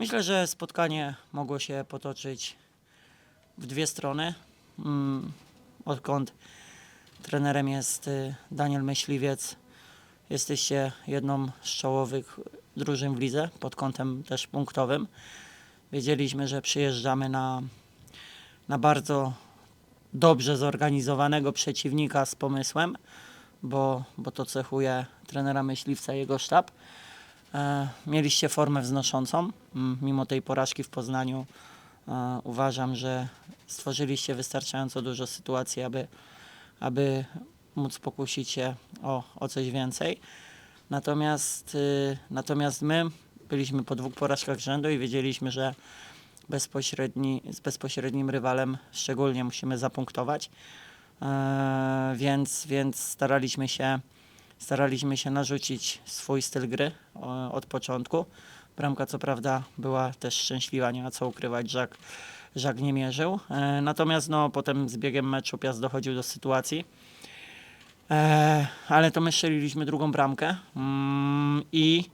Myślę, że spotkanie mogło się potoczyć w dwie strony. Mm, Odkąd trenerem jest y, Daniel Myśliwiec, jesteście jedną z czołowych drużyn w lidze pod kątem też punktowym. Wiedzieliśmy, że przyjeżdżamy na, na bardzo dobrze zorganizowanego przeciwnika z pomysłem, bo, bo to cechuje trenera Myśliwca i jego sztab. E, mieliście formę wznoszącą. Mm, Mimo tej porażki w Poznaniu e, uważam, że stworzyliście wystarczająco dużo sytuacji, aby, aby móc pokusić się o, o coś więcej. Natomiast, y, natomiast my byliśmy po dwóch porażkach rzędu i wiedzieliśmy, że bezpośredni, z bezpośrednim rywalem szczególnie musimy zapunktować. E, więc, więc staraliśmy się staraliśmy się narzucić swój styl gry o, od początku. Bramka co prawda była też szczęśliwa, nie ma co ukrywać, Żak, Żak nie mierzył. E, natomiast no, potem z biegiem meczu Piast dochodził do sytuacji. E, ale to my strzeliliśmy drugą bramkę mm, i,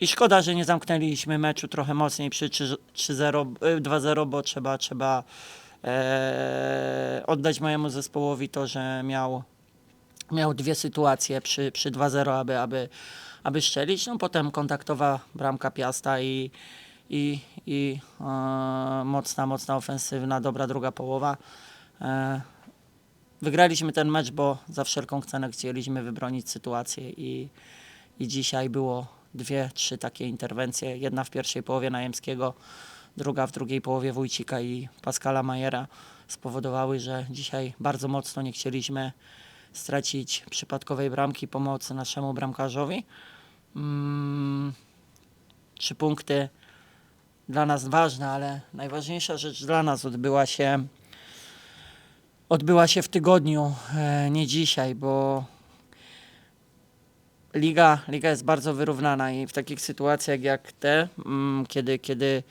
i szkoda, że nie zamknęliśmy meczu trochę mocniej przy 3 3-0, y, 2-0, bo trzeba, trzeba e, oddać mojemu zespołowi to, że miał miał dwie sytuacje przy, przy 2-0, aby, aby, aby strzelić. No potem kontaktowa bramka Piasta i, i, i e, mocna, mocna ofensywna, dobra druga połowa. E, wygraliśmy ten mecz, bo za wszelką cenę chcieliśmy wybronić sytuację i, i dzisiaj było dwie, trzy takie interwencje. Jedna w pierwszej połowie Najemskiego, druga w drugiej połowie Wójcika i Pascala Majera spowodowały, że dzisiaj bardzo mocno nie chcieliśmy stracić przypadkowej bramki pomocy naszemu bramkarzowi. Mm, trzy punkty dla nas ważne, ale najważniejsza rzecz dla nas odbyła się odbyła się w tygodniu, e, nie dzisiaj, bo liga, liga jest bardzo wyrównana i w takich sytuacjach jak te, mm, kiedy, kiedy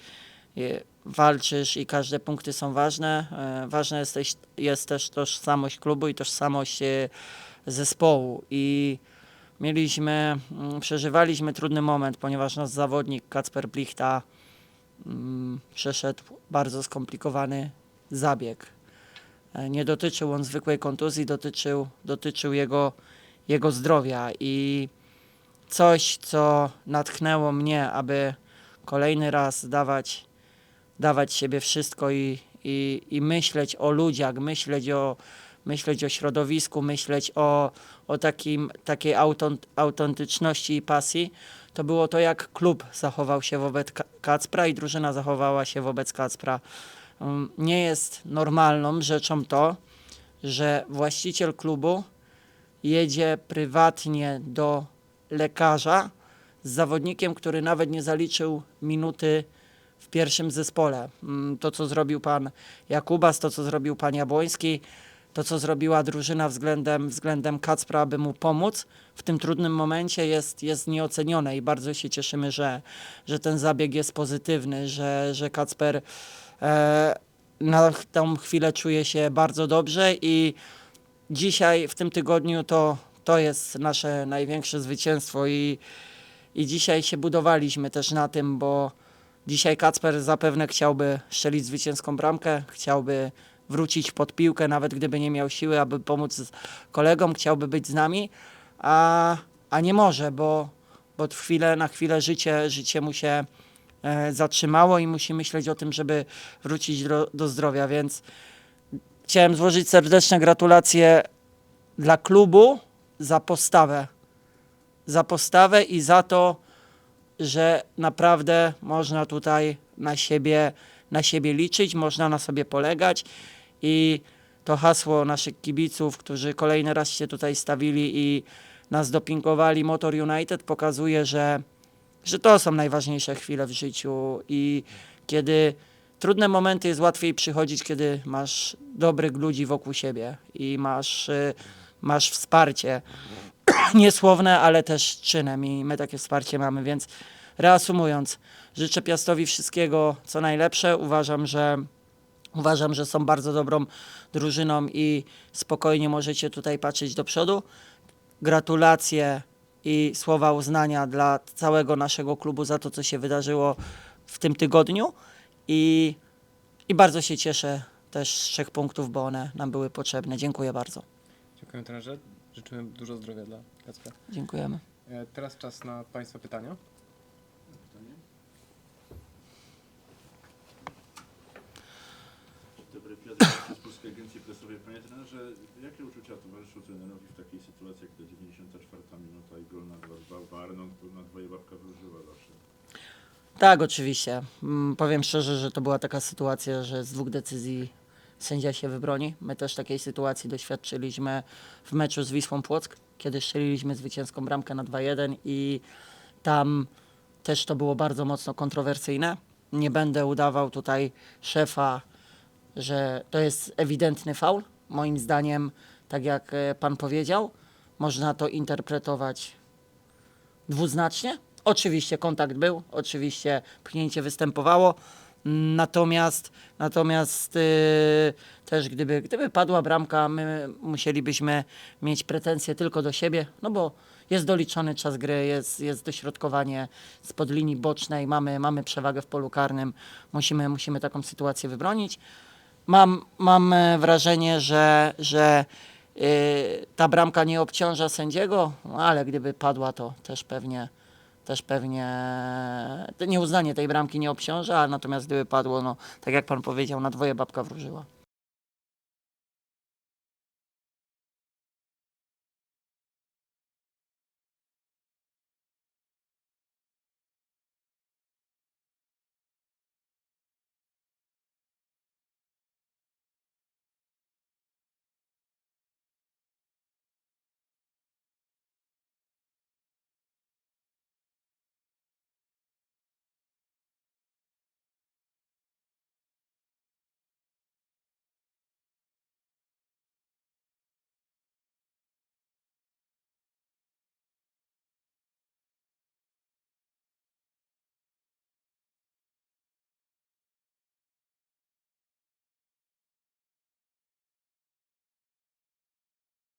walczysz i każde punkty są ważne. E, Ważna jest jest też tożsamość klubu i tożsamość e, zespołu. I mieliśmy, mm, przeżywaliśmy trudny moment, ponieważ nasz zawodnik Kacper Plichta mm, przeszedł bardzo skomplikowany zabieg. E, Nie dotyczył on zwykłej kontuzji, dotyczył, dotyczył jego, jego zdrowia i coś, co natchnęło mnie, aby kolejny raz dawać dawać siebie wszystko i, i, i myśleć o ludziach, myśleć o, myśleć o środowisku, myśleć o, o takim, takiej autent, autentyczności i pasji, to było to, jak klub zachował się wobec Ka- Kacpra i drużyna zachowała się wobec Kacpra. Um, Nie jest normalną rzeczą to, że właściciel klubu jedzie prywatnie do lekarza z zawodnikiem, który nawet nie zaliczył minuty w pierwszym zespole. Mm, To, co zrobił pan Jakubas, to, co zrobił pan Jabłoński, to, co zrobiła drużyna względem, względem Kacpra, aby mu pomóc w tym trudnym momencie jest, jest nieocenione i bardzo się cieszymy, że, że ten zabieg jest pozytywny, że, że Kacper e, na tą chwilę czuje się bardzo dobrze i dzisiaj, w tym tygodniu to, to jest nasze największe zwycięstwo i, i dzisiaj się budowaliśmy też na tym, bo Dzisiaj Kacper zapewne chciałby strzelić zwycięską bramkę, chciałby wrócić pod piłkę, nawet gdyby nie miał siły, aby pomóc kolegom, chciałby być z nami, a, a nie może, bo, bo chwilę, na chwilę życie, życie mu się e, zatrzymało i musi myśleć o tym, żeby wrócić do, do zdrowia, więc chciałem złożyć serdeczne gratulacje dla klubu za postawę. Za postawę i za to, że naprawdę można tutaj na siebie, na siebie liczyć, można na sobie polegać. I to hasło naszych kibiców, którzy kolejny raz się tutaj stawili i nas dopingowali Motor United pokazuje, że, że to są najważniejsze chwile w życiu i kiedy trudne momenty jest łatwiej przychodzić, kiedy masz dobrych ludzi wokół siebie i masz, y, masz wsparcie niesłowne, ale też czynem i my takie wsparcie mamy, więc reasumując, życzę Piastowi wszystkiego co najlepsze. Uważam, że uważam, że są bardzo dobrą drużyną i spokojnie możecie tutaj patrzeć do przodu. Gratulacje i słowa uznania dla całego naszego klubu za to, co się wydarzyło w tym tygodniu i, i bardzo się cieszę też z trzech punktów, bo one nam były potrzebne. Dziękuję bardzo. Dziękuję trenerze. Życzymy dużo zdrowia dla Kacpra. Dziękujemy. E, Teraz czas na Państwa pytania. Dobry Piotr z Polskiej Agencji Prasowej. Panie trenerze, jakie uczucia towarzyszą trenerowi w takiej sytuacji, jak ta 94 minuta i gol na dwa VAR, no to na dwoje babka wróżyła zawsze. Tak, oczywiście. Mm, Powiem szczerze, że to była taka sytuacja, że z dwóch decyzji sędzia się wybroni. My też takiej sytuacji doświadczyliśmy w meczu z Wisłą Płock, kiedy strzeliliśmy zwycięską bramkę na 2-1 i tam też to było bardzo mocno kontrowersyjne. Nie będę udawał tutaj szefa, że to jest ewidentny faul. Moim zdaniem, tak jak e, pan powiedział, można to interpretować dwuznacznie. Oczywiście kontakt był, oczywiście pchnięcie występowało. Natomiast, natomiast yy, też gdyby, gdyby padła bramka, my musielibyśmy mieć pretensje tylko do siebie, no bo jest doliczony czas gry, jest, jest dośrodkowanie spod linii bocznej, mamy, mamy przewagę w polu karnym, musimy, musimy taką sytuację wybronić. Mam, mam wrażenie, że, że yy, ta bramka nie obciąża sędziego, no ale gdyby padła, to też pewnie też pewnie nieuznanie tej bramki nie obciąża, natomiast gdyby padło, no tak jak pan powiedział, na dwoje babka wróżyła.